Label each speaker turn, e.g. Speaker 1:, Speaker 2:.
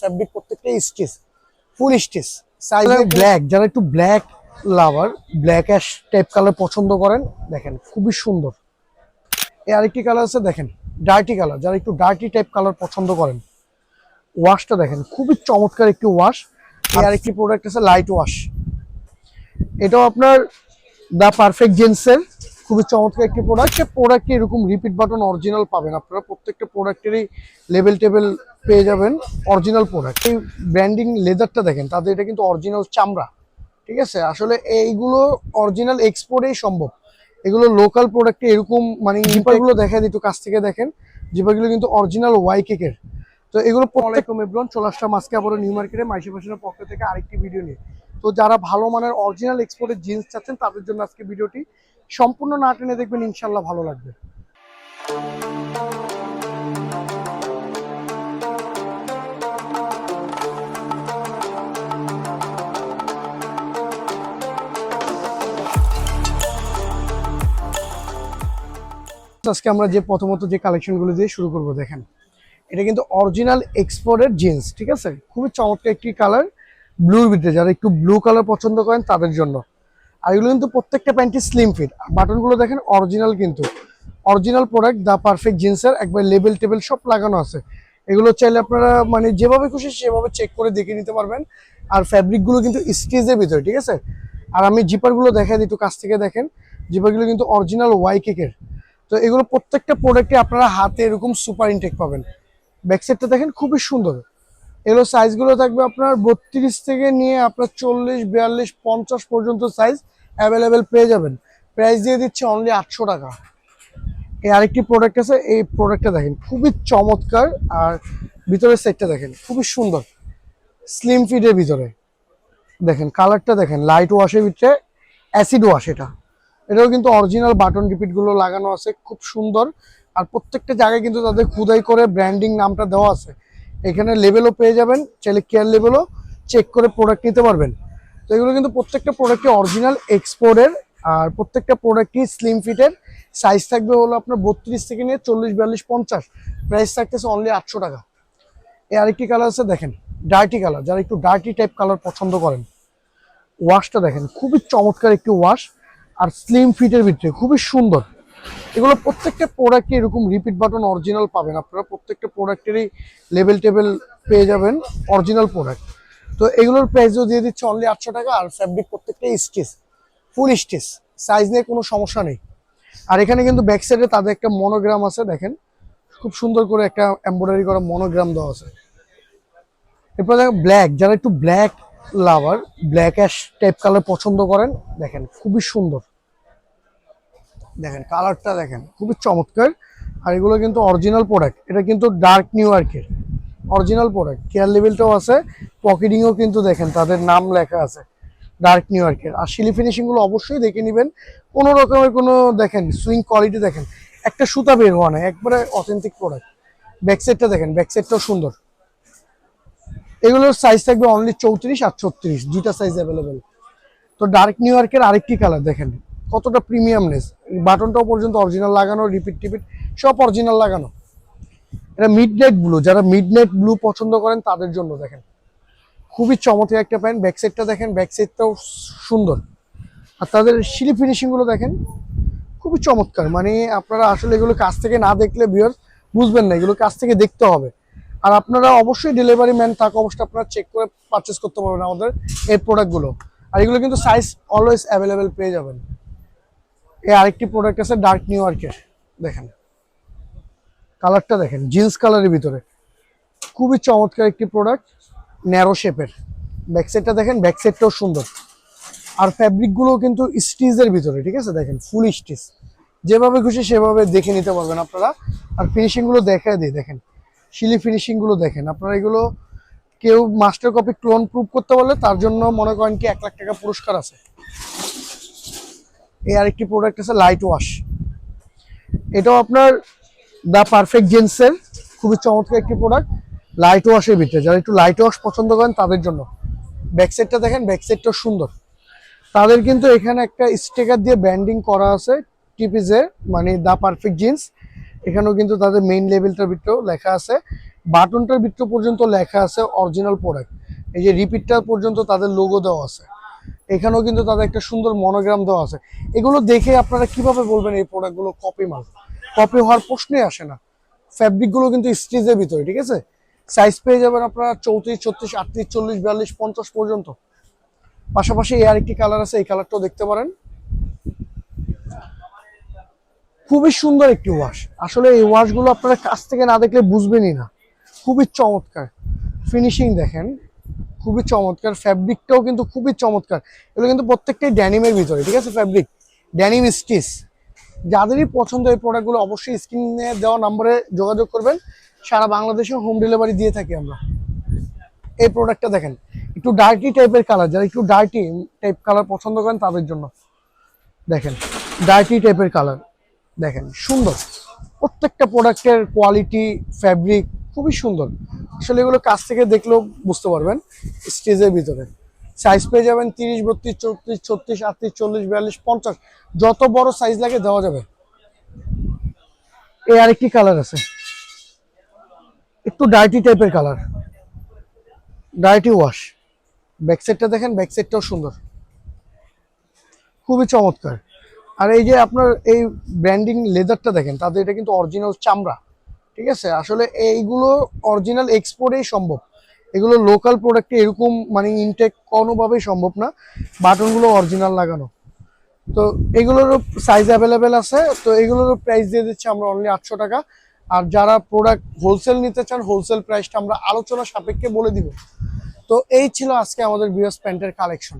Speaker 1: Fabric প্রত্যেকটা stitch full stitch size black যারা একটু black lover black ash type colour পছন্দ করেন দেখেন খুবই সুন্দর। এই আরেকটি কালার আছে দেখেন ডার্টি কালার যারা একটু ডার্টি টাইপ কালার পছন্দ করেন। ওয়াশটা দেখেন খুবই চমৎকার একটি ওয়াশ এই আরেকটি প্রোডাক্ট আছে লাইট ওয়াশ এটাও আপনার দ্য পারফেক্ট জেন্সের খুবই চমৎকার একটি প্রোডাক্ট প্রোডাক্টে এরকম রিপিট বাটন অরিজিনাল পাবেন। আপনারা প্রত্যেকটা প্রোডাক্টেরই লেভেল টেবেল পেয়ে যাবেন অরিজিনাল প্রোডাক্ট এই ব্র্যান্ডিং লেদারটা দেখেন তাদের এটা কিন্তু অরিজিনাল চামড়া। ঠিক আছে? আসলে এইগুলো অরিজিনাল এক্সপোর্টেই সম্ভব। এগুলো লোকাল প্রোডাক্টে এরকম মানে জিপারগুলো দেখেন একটু কাছ থেকে দেখেন। জিপারগুলো কিন্তু অরিজিনাল ওয়াই কেকের তো এগুলো প্রত্যেকম এব্রন চলে আসলাম আজকে আবারও নিউ মার্কেটে। মাইশি পক্ষ থেকে আরেকটি ভিডিও নিয়ে। তো যারা ভালো মানের অরিজিনাল এক্সপোর্টের জিন্স চাচ্ছেন, তাদের জন্য আজকে ভিডিওটি সম্পূর্ণ না টেনে দেখবেন ইনশাল্লাহ ভালো লাগবে। আজকে আমরা যে প্রথমত যে কালেকশনগুলো দিয়ে শুরু করব, দেখেন। এটা কিন্তু অরিজিনাল এক্সপোর্টের জিন্স ঠিক আছে? খুবই চমৎকার একটি কালার ব্লুর ভিতরে যারা একটু ব্লু কালার পছন্দ করেন তাদের জন্য। আর এগুলো কিন্তু প্রত্যেকটা প্যান্টই স্লিম ফিট বাটনগুলো দেখেন অরিজিনাল কিন্তু। অরিজিনাল প্রোডাক্ট দ্য পারফেক্ট জিন্সের একবার লেবেল টেবিল সব লাগানো আছে। এগুলো চাইলে আপনারা মানে যেভাবে খুশি সেভাবে চেক করে দেখে নিতে পারবেন। আর ফ্যাব্রিকগুলো কিন্তু স্টিচের ভিতরে, ঠিক আছে? আর আমি জিপারগুলো দেখাই দিই একটু কাছ থেকে দেখেন। জিপারগুলো কিন্তু অরিজিনাল ওয়াই কেকের তো এগুলো প্রত্যেকটা প্রোডাক্টে আপনারা হাতে এরকম সুপার ইনটেক পাবেন। ব্যাকসাইডটা দেখেন খুবই সুন্দর। এগুলো সাইজগুলো থাকবে আপনার বত্রিশ থেকে নিয়ে আপনার চল্লিশ, বিয়াল্লিশ, পঞ্চাশ পর্যন্ত সাইজ অ্যাভেলেবেল পেয়ে যাবেন। প্রাইস দিয়ে দিচ্ছে অনলি আটশো টাকা। এই আরেকটি প্রোডাক্ট আছে, এই প্রোডাক্টটা দেখেন, খুবই চমৎকার। আর ভিতরের সেটটা দেখেন, খুবই সুন্দর। স্লিম ফিটের ভিতরে। দেখেন কালারটা দেখেন লাইট ওয়াশের ভিতরে অ্যাসিড ওয়াশ এটা। এটাও কিন্তু অরিজিনাল বাটন রিপিটগুলো লাগানো আছে, খুব সুন্দর। আর প্রত্যেকটা জায়গায় কিন্তু তাদের খুদাই করে ব্র্যান্ডিং নামটা দেওয়া আছে। এখানে লেভেলও পেয়ে যাবেন, চাইলে কেয়ার লেভেলও চেক করে প্রোডাক্ট নিতে পারবেন। তো এগুলো কিন্তু প্রত্যেকটা প্রোডাক্টই অরিজিনাল এক্সপোর্টের আর প্রত্যেকটা প্রোডাক্টই স্লিম ফিটের সাইজ থাকবে হলো আপনার বত্রিশ থেকে নিয়ে চল্লিশ, বিয়াল্লিশ, পঞ্চাশ। প্রাইস থাকতেছে অনলি আটশো টাকা। এ আরেকটি কালার আছে, দেখেন ডার্টি কালার যারা একটু ডার্টি টাইপ কালার পছন্দ করেন ওয়াশটা দেখেন, খুবই চমৎকার একটি ওয়াশ আর স্লিম ফিটের ভিতরে, খুবই সুন্দর। এগুলো প্রত্যেকটা প্রোডাক্টে এরকম রিপিট বাটন অরিজিনাল পাবেন। আপনারা প্রত্যেকটা প্রোডাক্টেরই লেভেল টেবেল পেয়ে যাবেন অরিজিনাল প্রোডাক্ট তো এগুলোর প্রাইসও দিয়ে দিচ্ছে অনলি আটশো টাকা আর ফ্যাব্রিক প্রত্যেকটাই স্টিচ ফুল স্টিচ সাইজ নিয়ে কোনো সমস্যা নেই। আর এখানে কিন্তু ব্যাক সাইডে তাদের একটা মনোগ্রাম আছে, দেখেন। খুব সুন্দর করে একটা এমব্রয়ডারি করা মনোগ্রাম দেওয়া আছে। এরপর দেখেন ব্ল্যাক যারা একটু black lover black ash type colour পছন্দ করেন, দেখেন, খুবই সুন্দর। দেখেন কালারটা দেখেন, খুবই চমৎকার। আর এগুলো কিন্তু অরিজিনাল প্রোডাক্ট এটা কিন্তু ডার্ক নিউ ইয়র্কের অরিজিনাল প্রোডাক্ট কেয়ার লেভেলটাও আছে পকেটিংও কিন্তু দেখেন, তাদের নাম লেখা আছে ডার্ক নিউ ইয়র্কের আর শিলি ফিনিশিংগুলো অবশ্যই দেখে নেবেন। কোনো রকমের কোনো, দেখেন সুইং কোয়ালিটি দেখেন, একটা সুতা বের হওয়া না একবারে অথেন্টিক প্রোডাক্ট ব্যাকসাইডটা দেখেন ব্যাকসাইডটাও সুন্দর। এগুলোর সাইজ থাকবে অনলি চৌত্রিশ আর ছত্রিশ, দুইটা সাইজ অ্যাভেলেবেল তো ডার্ক নিউ ইয়র্কের আরেকটি কালার দেখেন কতটা প্রিমিয়ামনেস বাটনটাও পর্যন্ত অরিজিনাল লাগানো রিপিট টিপিট সব অরিজিনাল লাগানো। এটা মিড নাইট ব্লু যারা মিড নাইট ব্লু পছন্দ করেন, তাদের জন্য দেখেন। খুবই চমৎকার একটা প্যান্ট ব্যাক সাইডটা দেখেন ব্যাক সাইডটাও সুন্দর। আর তাদের সিলি ফিনিশিংগুলো দেখেন, খুবই চমৎকার। মানে আপনারা আসলে এগুলো কাছ থেকে না দেখলে বিয়ার বুঝবেন না, এগুলো কাছ থেকে দেখতে হবে। আর আপনারা অবশ্যই ডেলিভারি ম্যান থাকা অবশ্যই আপনারা চেক করে পারচেস করতে পারবেন আমাদের এই প্রোডাক্টগুলো আর এগুলো কিন্তু সাইজ অলওয়েজ অ্যাভেলেবেল পেয়ে যাবেন। এই আরেকটি প্রোডাক্ট আছে ডার্ক নিউ ইয়র্কের দেখেন। কালারটা দেখেন জিন্স কালারের ভিতরে। খুবই চমৎকার একটি প্রোডাক্ট ন্যারো শেপের ব্যাকসাইডটা দেখেন ব্যাকসাইডটাও সুন্দর। আর ফ্যাব্রিকগুলো কিন্তু স্টিচের ভিতরে, ঠিক আছে? দেখেন ফুল স্টিচ যেভাবে খুশি সেভাবে দেখে নিতে পারবেন আপনারা। আর ফিনিশিংগুলো দেখায় দিই, দেখেন। শিলি ফিনিশিংগুলো দেখেন। আপনারা এগুলো কেউ মাস্টার কপি ক্লোন প্রুভ করতে পারলে তার জন্য মনে করেন কি এক লাখ টাকা পুরস্কার আছে। এই আরেকটি প্রোডাক্ট আছে লাইট ওয়াশ এটাও আপনার দ্য পারফেক্ট জেন্সের খুবই চমৎকার একটি প্রোডাক্ট লাইট ওয়াশের ভিতরে, যারা একটু লাইট ওয়াশ পছন্দ করেন তাদের জন্য। ব্যাকসাইডটা দেখেন ব্যাকসাইডটাও সুন্দর। তাদের কিন্তু এখানে একটা স্টিকার দিয়ে ব্যান্ডিং করা আছে টিপিজে মানে দ্য পারফেক্ট জিন্স এখানেও কিন্তু তাদের মেইন লেভেলটার ভিতরেও লেখা আছে। বাটনটার ভিতর পর্যন্ত লেখা আছে অরিজিনাল প্রোডাক্ট এই যে রিপিটটা পর্যন্ত তাদের লোগো দেওয়া আছে। এখানেও কিন্তু তাদের একটা সুন্দর মনোগ্রাম দেওয়া আছে। এগুলো দেখে আপনারা কীভাবে বলবেন এই প্রোডাক্টগুলো কপি মাল? কপি হওয়ার প্রশ্নে আসে না। ফ্যাব্রিকগুলো কিন্তু স্টিচের ভিতরে, ঠিক আছে? সাইজ পেয়ে যাবেন আপনারা চৌত্রিশ, ছত্রিশ, আটত্রিশ, চল্লিশ, বিয়াল্লিশ, পঞ্চাশ পর্যন্ত। পাশাপাশি এই আরেকটি কালার আছে, এই কালারটাও দেখতে পারেন। খুবই সুন্দর একটি ওয়াশ আসলে এই ওয়াশগুলো আপনারা কাছ থেকে না দেখলে বুঝবেনই না। খুবই চমৎকার। ফিনিশিং দেখেন। খুবই চমৎকার ফ্যাব্রিকটাও কিন্তু খুবই চমৎকার। এগুলো কিন্তু প্রত্যেকটাই ড্যানিমের ভিতরে, ঠিক আছে ফ্যাব্রিক ড্যানিম স্টিচ। যাদেরই পছন্দ এই প্রোডাক্টগুলো অবশ্যই স্ক্রিনে দেওয়া নম্বরে যোগাযোগ করবেন। সারা বাংলাদেশে হোম ডেলিভারি দিয়ে থাকি আমরা। এই প্রোডাক্টটা দেখেন, একটু ডার্টি টাইপের কালার যারা একটু ডার্টি টাইপ কালার পছন্দ করেন তাদের জন্য। দেখেন ডার্টি টাইপের কালার দেখেন, সুন্দর। প্রত্যেকটা প্রোডাক্টের কোয়ালিটি ফ্যাব্রিক খুবই সুন্দর। আসলে এগুলো কাছ থেকে দেখলেও বুঝতে পারবেন, স্টেজের ভিতরে। সাইজ পেয়ে যাবেন তিরিশ, বত্রিশ, চৌত্রিশ, ছত্রিশ, আটত্রিশ, চল্লিশ, বিয়াল্লিশ, পঞ্চাশ। যত বড় সাইজ লাগে দেওয়া যাবে। এই আরেকটি কালার আছে। একটু ডার্টি টাইপের কালার ডার্টি ওয়াশ ব্যাক সাইডটা দেখেন ব্যাক সাইডটাও সুন্দর। খুবই চমৎকার। আর এই যে আপনার এই ব্র্যান্ডিং লেদারটা দেখেন তাদের এটা কিন্তু অরিজিনাল চামড়া। ঠিক আছে? আসলে এইগুলো অরিজিনাল এক্সপোর্টেই সম্ভব। এগুলো লোকাল প্রোডাক্টে এরকম মানে ইনটেক কোনোভাবেই সম্ভব না। বাটনগুলো অরিজিনাল লাগানো। তো এগুলোরও সাইজ অ্যাভেলেবেল আছে। তো এগুলোরও প্রাইস দিয়ে দিচ্ছি আমরা অনলি আটশো টাকা। আর যারা প্রোডাক্ট হোলসেল নিতে চান হোলসেল প্রাইসটা আমরা আলোচনা সাপেক্ষে বলে দিব। তো এই ছিল আজকে আমাদের বিএস প্যান্টের কালেকশন